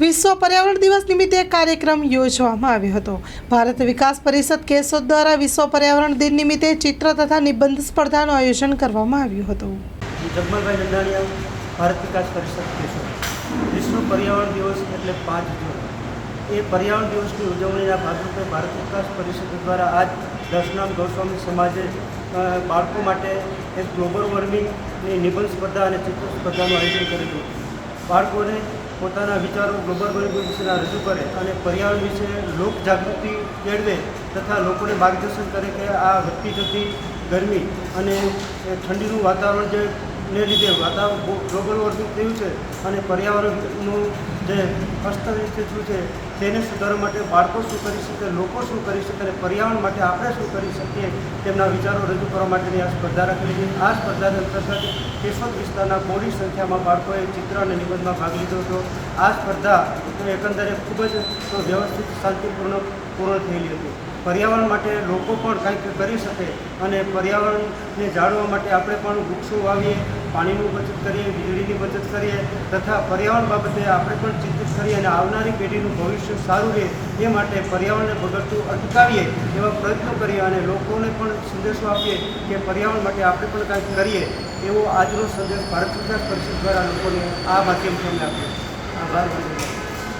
વિશ્વ પર્યાવરણ દિવસ નિમિત્તે કાર્યક્રમ યોજવામાં આવ્યો હતો. ભારત વિકાસ પરિષદ કેશોદ દ્વારા વિશ્વ પર્યાવરણ દિન નિમિત્તે ચિત્ર તથા નિબંધ સ્પર્ધાનું આયોજન કરવામાં આવ્યું હતું. જગમલભાઈ નંદાણીયા, ભારત વિકાસ પરિષદ કેશોદ. વિશ્વ પર્યાવરણ દિવસ એટલે પાંચ જૂન. એ પર્યાવરણ દિવસની ઉજવણીના ભાગરૂપે ભારત વિકાસ પરિષદ દ્વારા આજ દર્શનામ ગોસ્વામી સમાજે બાળકો માટે એક ગ્લોબલ વોર્મિંગની નિબંધ સ્પર્ધા અને ચિત્ર સ્પર્ધાનું આયોજન હતું. બાળકોને પોતાના વિચારો ગ્લોબલ વોર્મિંગ વિશેના રજૂ કરે અને પર્યાવરણ વિશે લોક જાગૃતિ કેળવે તથા લોકોને માર્ગદર્શન કરે કે આ વધતી જતી ગરમી અને ઠંડીનું વાતાવરણ જે ને લીધે વાતાવરણ ગ્લોબલ વોર્મિંગ થયું છે અને પર્યાવરણનું જે અસ્તવ્યસ્ત થયું છે, તેને સુધારવા માટે બાળકો શું કરી શકે, લોકો શું કરી શકે અને પર્યાવરણ માટે આપણે શું કરી શકીએ તેમના વિચારો રજૂ કરવા માટેની આ સ્પર્ધા રાખેલી છે. આ સ્પર્ધાના અંતર્ગત કેશોદ વિસ્તારના મોટી સંખ્યામાં બાળકોએ ચિત્ર અને નિબંધમાં ભાગ લીધો હતો. આ સ્પર્ધા એકંદરે ખૂબ જ વ્યવસ્થિત, શાંતિપૂર્ણ, પૂર્ણ થયેલી હતી. પર્યાવરણ માટે લોકો પણ કંઈક કરી શકે અને પર્યાવરણને જાળવવા માટે આપણે પણ વૃક્ષો વાવીએ, પાણીનું બચત કરીએ, વીજળીની બચત કરીએ તથા પર્યાવરણ બાબતે આપણે પણ ચિંતિત કરીએ અને આવનારી પેઢીનું ભવિષ્ય સારું રહે એ માટે પર્યાવરણને બગડતું અટકાવીએ એવા પ્રયત્નો કરીએ અને લોકોને પણ સંદેશો આપીએ કે પર્યાવરણ માટે આપણે પણ કંઈક કરીએ એવો આજનો સંદેશ ભારત વિકાસ પરિષદ દ્વારા લોકોને આ માધ્યમથી આપ્યો આભાર.